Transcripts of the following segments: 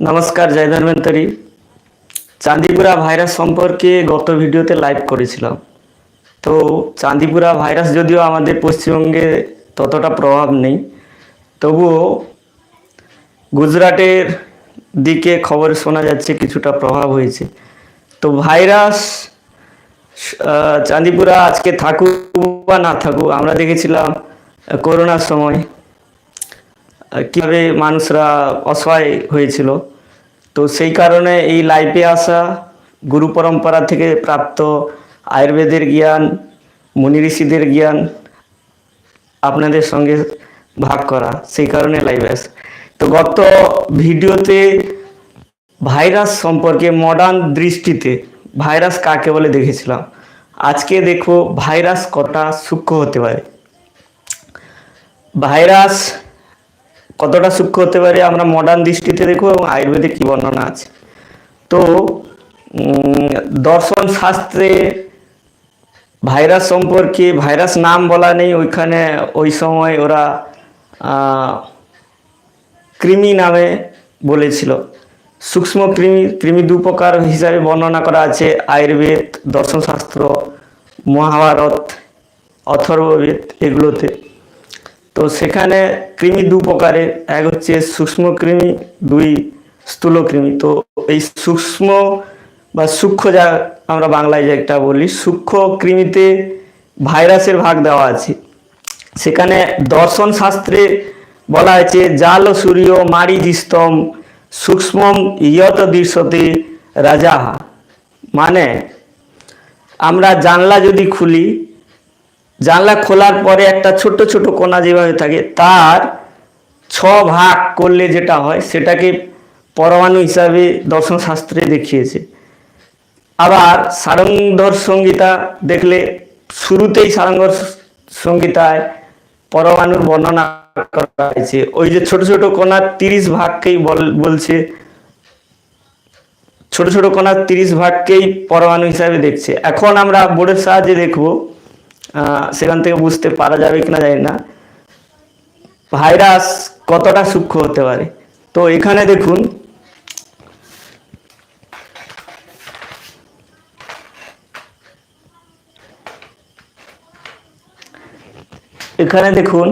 নমস্কার, জয় ধর্মেন্তরী। চাঁদিপুরা ভাইরাস সম্পর্কে গত ভিডিওতে লাইভ করেছিলাম। তো চাঁদিপুরা ভাইরাস যদিও আমাদের পশ্চিমবঙ্গে ততটা প্রভাব নেই, তবুও গুজরাটের দিকে খবর শোনা যাচ্ছে কিছুটা প্রভাব হয়েছে। তো ভাইরাস চাঁদিপুরা আজকে থাকুক বা না থাকুক, আমরা দেখেছিলাম করোনার সময় কীভাবে মানুষরা অসহায় হয়েছিল। তো সেই কারণে এই লাইফে আসা গুরু পরম্পরা থেকে প্রাপ্ত আয়ুর্বেদের জ্ঞান, মুনি ঋষিদের জ্ঞান আপনাদের সঙ্গে ভাগ করা, সেই কারণে লাইভে আসা, তো গত ভিডিওতে ভাইরাস সম্পর্কে মডার্ন দৃষ্টিতে, ভাইরাস কাকে বলে দেখেছিলাম? আজকে দেখো ভাইরাস কটা সূক্ষ্ম হতে পারে। ভাইরাস কতটা সূক্ষ্ম হতে পারে আমরা মডার্ন দৃষ্টিতে দেখব এবং আয়ুর্বেদে কি বর্ণনা আছে। তো দর্শন শাস্ত্রে ভাইরাস সম্পর্কে ভাইরাস নাম বলা নেই, ওইখানে ওই সময় ওরা কৃমি নামে বলেছিল। সূক্ষ্ম কৃমি কৃমি দু প্রকার হিসাবে বর্ণনা করা আছে, আয়ুর্বেদ, দর্শনশাস্ত্র, মহাভারত, অথর্ববেদ এগুলোতে। তো সেখানে কৃমি দু প্রকারের। এক হচ্ছে সূক্ষ্ম কৃমি, দুই স্থূল কৃমি। তো এই সূক্ষ্ম বা সূক্ষ্ম যা আমরা বাংলায় যেটা বলি, সূক্ষ্ম কৃমিতে ভাইরাসের ভাগ দেওয়া আছে। সেখানে দর্শন শাস্ত্রে বলা হয়েছে, জাল সূর্য মারিজিস্তম সূক্ষ্মম ইয়ত দৃশ্যতে রাজা মানে আমরা জানলা যদি খুলি জানলা খোলার পরে একটা ছোট ছোট কোণা যেভাবে থাকে, তার ছ ভাগ করলে যেটা হয়, সেটাকে পরমাণু হিসাবে দর্শন শাস্ত্রে দেখিয়েছে। আবার সারঙ্গর সংগীতা দেখলে শুরুতেই সারঙ্গর সংগীতায় পরমাণুর বর্ণনা করা হয়েছে। ওই যে ছোট ছোট কোণার তিরিশ ভাগকেই বল- বলছে। ছোট ছোট কণার তিরিশ ভাগকেই পরমাণু হিসাবে দেখছে। এখন আমরা বোর্ডের সাহায্যে দেখব সেখান থেকে বুঝতে পারা যাবে কিনা জানি না। ভাইরাস কতটা সূক্ষ্ম হতে পারে? তো এখানে দেখুন এখানে দেখুন,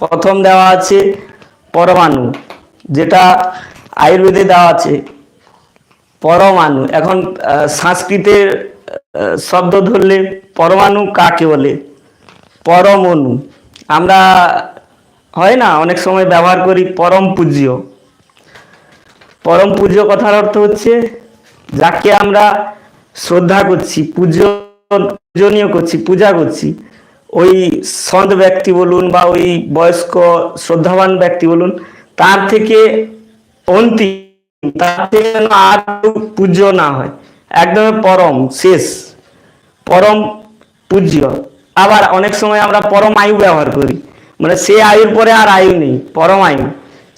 প্রথম দেওয়া আছে পরমাণু, যেটা আয়ুর্বেদে দেওয়া আছে পরমাণু। এখন সংস্কৃতের শব্দ ধরলে পরমাণু কাকে বলে? পরমাণু। আমরা হয় না, অনেক সময় ব্যবহার করি পরম পূজ্য। পরম পূজ্য কথার অর্থ হচ্ছে যাকে আমরা শ্রদ্ধা করছি, পূজ্য, পূজনীয় করছি, পূজা করছি। ওই সন্ত ব্যক্তি বলুন বা ওই বয়স্ক শ্রদ্ধাবান ব্যক্তি বলুন, তার থেকে অন্তিম, তার থেকে আর পূজ্য না হয়। একদম পরম, শেষ। পরম পূজ্য। আবার অনেক সময় আমরা পরম আয়ু ব্যবহার করি। মানে সে আয়ুর পরে আর আয়ু নেই, পরম আয়ু।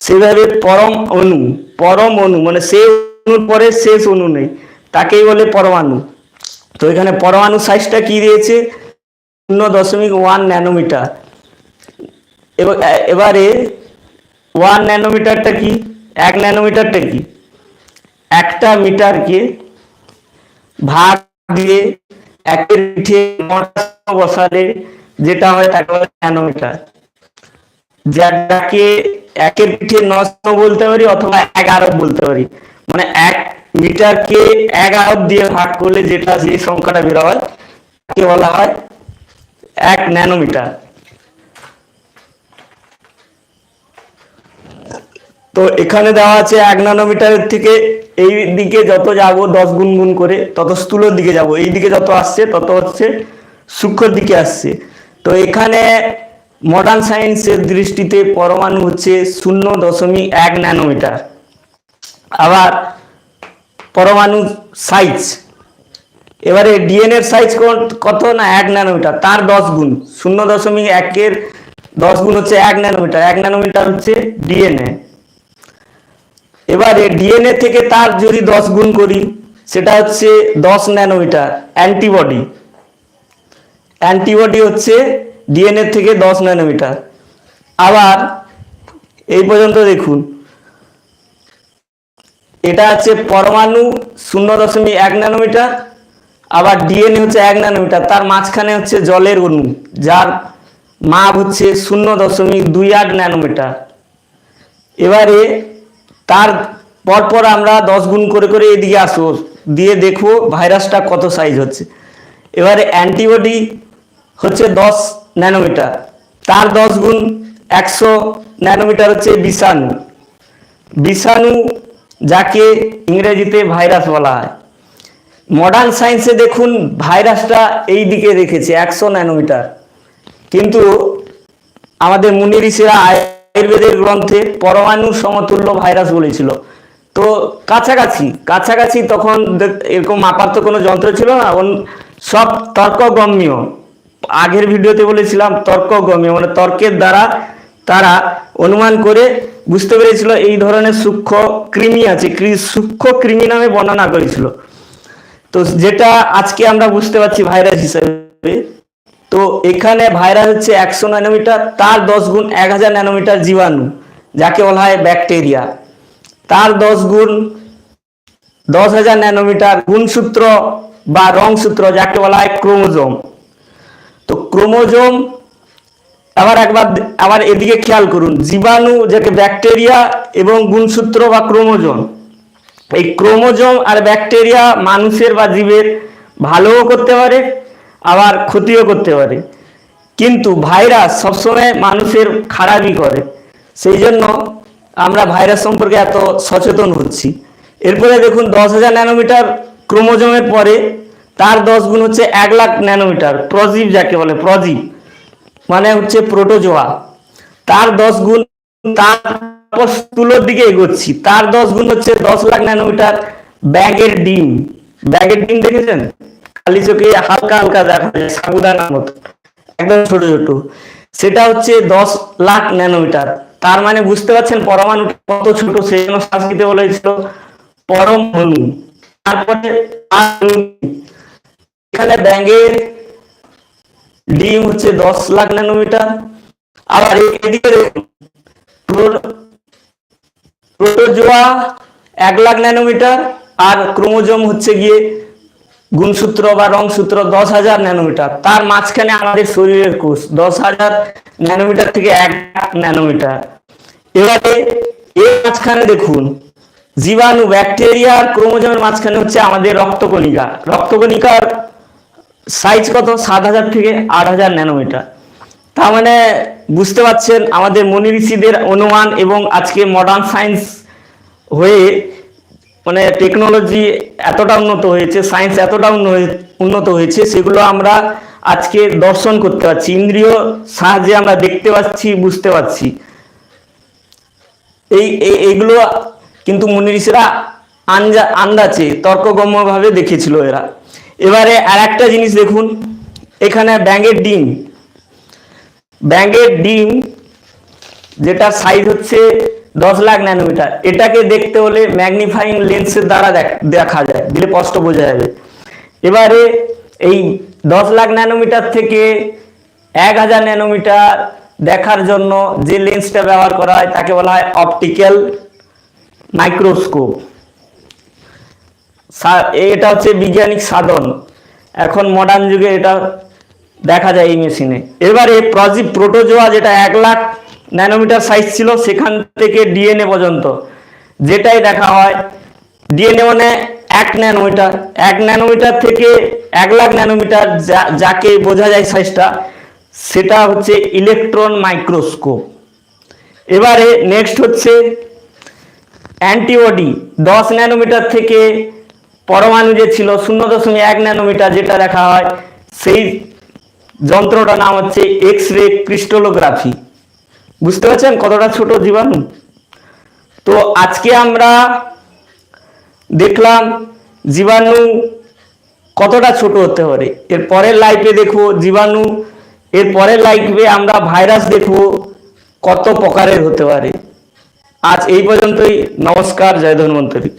সেভাবে পরম অনু পরম অনু মানে সে অনুর পরে শেষ অনু নেই। তাকেই বলে পরমাণু। তো এখানে পরমাণু সাইজটা কি দিয়েছে? শূন্য দশমিক ওয়ান ন্যানোমিটার এবারে ওয়ান ন্যানোমিটারটা কি? এক ন্যানোমিটারটা কি? একটা মিটারকে ভাগ দিয়ে একের পিঠে বসালে যেটা হয় তাকে বলে ন্যানোমিটার। যাকে একের পিঠে নশো বলতে পারি অথবা এক আরব বলতে পারি। মানে এক মিটারকে আরব দিয়ে ভাগ করলে যেটা যে সংখ্যাটা বের হয়, তাকে বলা হয় এক ন্যানোমিটার। তো এখানে দেওয়া আছে এক ন্যানোমিটারের থেকে এই দিকে যত যাব দশ গুণ গুণ করে, তত স্থূলর দিকে যাব। এই দিকে যত আসছে, তত হচ্ছে সূক্ষ্মর দিকে আসছে। তো এখানে মডার্ন সায়েন্সের দৃষ্টিতে পরমাণু হচ্ছে শূন্য দশমিক এক ন্যানোমিটার আবার পরমাণু সাইজ এবারে ডিএনএর সাইজ কত না এক ন্যানোমিটার তার দশ গুণ। শূন্য দশমিক একের দশ গুণ হচ্ছে এক ন্যানোমিটার এক ন্যানোমিটার হচ্ছে ডিএনএ এবারে ডিএনএ থেকে তার যদি দশ গুণ করি, সেটা হচ্ছে দশ ন্যানোমিটার অ্যান্টিবডি অ্যান্টিবডি হচ্ছে ডিএনএ থেকে দশ ন্যানোমিটার আবার এই পর্যন্ত দেখুন, এটা আছে পরমাণু শূন্য দশমিক এক ন্যানোমিটার আবার ডিএনএ হচ্ছে এক ন্যানোমিটার তার মাঝখানে হচ্ছে জলের অণু, যার মাপ হচ্ছে শূন্য দশমিক দুই আট ন্যানোমিটার এবারে তার পরপর আমরা দশ গুণ করে করে এদিকে আসব দিয়ে দেখব ভাইরাসটা কত সাইজ হচ্ছে। এবারে অ্যান্টিবডি হচ্ছে দশ ন্যানোমিটার তার দশ গুণ একশো ন্যানোমিটার হচ্ছে বিষাণু। বিষাণু যাকে ইংরেজিতে ভাইরাস বলা হয়। মডার্ন সায়েন্সে দেখুন ভাইরাসটা এই দিকে রেখেছে, একশো ন্যানোমিটার কিন্তু আমাদের মুনি ঋষিরা আয়ুর্বেদের গ্রন্থে পরমাণু সমতুল্য ভাইরাস বলেছিল। তো কাছাকাছি কাছাকাছি তখন এরকম মাপার তো কোনো যন্ত্র ছিল না সব তর্কগম্য। আগের ভিডিওতে বলেছিলাম তর্কগম্য মানে তর্কের দ্বারা তারা অনুমান করে বুঝতে পেরেছিল এই ধরনের সূক্ষ্ম কৃমি আছে সূক্ষ্ম কৃমি নামে বর্ণনা করেছিল। তো যেটা আজকে আমরা বুঝতে পারছি ভাইরাস হিসেবে তো এখানে ভাইরাস হচ্ছে একশো ন্যানোমিটার তার দশ গুণ এক হাজার ন্যানোমিটার জীবাণু, যাকে বলা হয় ব্যাকটেরিয়া তার দশ গুণ দশ হাজার ন্যানোমিটার গুণসূত্র বা রংসূত্র, যাকে বলা হয় ক্রোমোজোম তো ক্রোমোজোম আবার একবার আবার এদিকে খেয়াল করুন, জীবাণু যাকে ব্যাকটেরিয়া এবং গুণসূত্র বা ক্রোমোজোম এই ক্রোমোজোম আর ব্যাকটেরিয়া মানুষের বা জীবের ভালোও করতে পারে আবার ক্ষতিও করতে পারে। কিন্তু ভাইরাস সবসময় মানুষের খারাপই করে। সেই জন্য আমরা ভাইরাস সম্পর্কে এত সচেতন হচ্ছি। এরপরে দেখুন, দশ হাজার ন্যানোমিটার ক্রোমোজোমের পরে তার দশ গুণ হচ্ছে এক লাখ ন্যানোমিটার, প্রজীব যাকে বলে, প্রজীব। মানে হচ্ছে প্রোটোজোয়া। তার দশ গুণ তারপর তুলোর দিকে এগোচ্ছি। তার দশ গুণ হচ্ছে দশ লাখ ন্যানোমিটার ব্যাগের ডিম। ব্যাগের ডিম দেখেছেন? খালি চোখে হালকা হালকা দেখা যায়, সাবুদানার মতো। একদম ছোট ছোট। সেটা হচ্ছে দশ লাখ ন্যানোমিটার। তার মানে বুঝতে পারছেন পরমাণু কত ছোট, সেই জন্য সংস্কৃতে বলেছিল পরমাণু তারপরে এখানে ব্যাঙের ডিম হচ্ছে দশ লাখ ন্যানোমিটার। আবার এদিকে প্রোটোজোয়া এক লাখ ন্যানোমিটার আর ক্রোমোজোম হচ্ছে গিয়ে গুণসূত্র বা রংসূত্র দশ হাজার ন্যানোমিটার। তার মাঝখানে আমাদের শরীরের কোষ, দশ হাজার ন্যানোমিটার থেকে এক ন্যানোমিটার। এবারে এর মাঝখানে দেখুন, জীবাণু, ব্যাকটেরিয়া ক্রোমোজোমের মাঝখানে হচ্ছে আমাদের রক্তকণিকা। রক্তকণিকার সাইজ কত? সাত হাজার থেকে আট হাজার ন্যানোমিটার। তার মানে বুঝতে পারছেন, আমাদের মনি ঋষিদের অনুমান এবং আজকে মডার্ন সায়েন্স হয়ে মানে টেকনোলজি এতটা উন্নত হয়েছে সায়েন্স এতটা উন্ন- উন্নত হয়েছে, সেগুলো আমরা আজকে দর্শন করতে পারছি, ইন্দ্রিয় সাহায্যে আমরা দেখতে পাচ্ছি, বুঝতে পারছি। এই, এই- এইগুলো কিন্তু মুনি ঋষিরা আনজা আন্দাজে, তর্কগম্যভাবে দেখেছিল এরা। এবারে আর একটা জিনিস দেখুন, এখানে ব্যাঙের ডিম। ব্যাঙের ডিম যেটা সাইজ হচ্ছে দশ লাখ ন্যানোমিটার। এটাকে দেখতে হলে ম্যাগনিফাইং লেন্সের দ্বারা দেখ- যায়, দিলে স্পষ্ট বোঝা যাবে। এবারে এই দশ লাখ ন্যানোমিটার থেকে এক হাজার ন্যানোমিটার দেখার জন্য যে লেন্সটা ব্যবহার করা হয়, তাকে বলা হয় অপটিক্যাল মাইক্রোস্কোপ। এটা হচ্ছে বৈজ্ঞানিক সাধন। এখন মডার্ন যুগে এটা দেখা যায় এই মেশিনে এবারে প্রজীব প্রোটোজোয়া যেটা এক লাখ ন্যানোমিটার সাইজ ছিল সেখান থেকে ডিএনএ পর্যন্ত। যেটাই দেখা হয়, ডিএনএ মানে এক ন্যানোমিটার। এক ন্যানোমিটার থেকে এক লাখ ন্যানোমিটার যা- যাকে বোঝা যায় সাইজটা, সেটা হচ্ছে ইলেকট্রন মাইক্রোস্কোপ। এবারে নেক্সট হচ্ছে অ্যান্টিবডি। দশ ন্যানোমিটার থেকে পরমাণু যে ছিল, শূন্য দশমিক এক ন্যানোমিটার যেটা দেখা হয়, সেই যন্ত্রটার নাম হচ্ছে এক্স রে ক্রিস্টোলোগ্রাফি বুঝতে পারছেন কতটা ছোট জীবাণু? তো আজকে আমরা দেখলাম জীবাণু কতটা ছোট হতে পারে। এর পরের লাইফে দেখব জীবাণু, এর পরের লাইফে আমরা ভাইরাস দেখব কত প্রকারের হতে পারে। আজ এই পর্যন্তই, নমস্কার, জয় ধন্বন্তরী।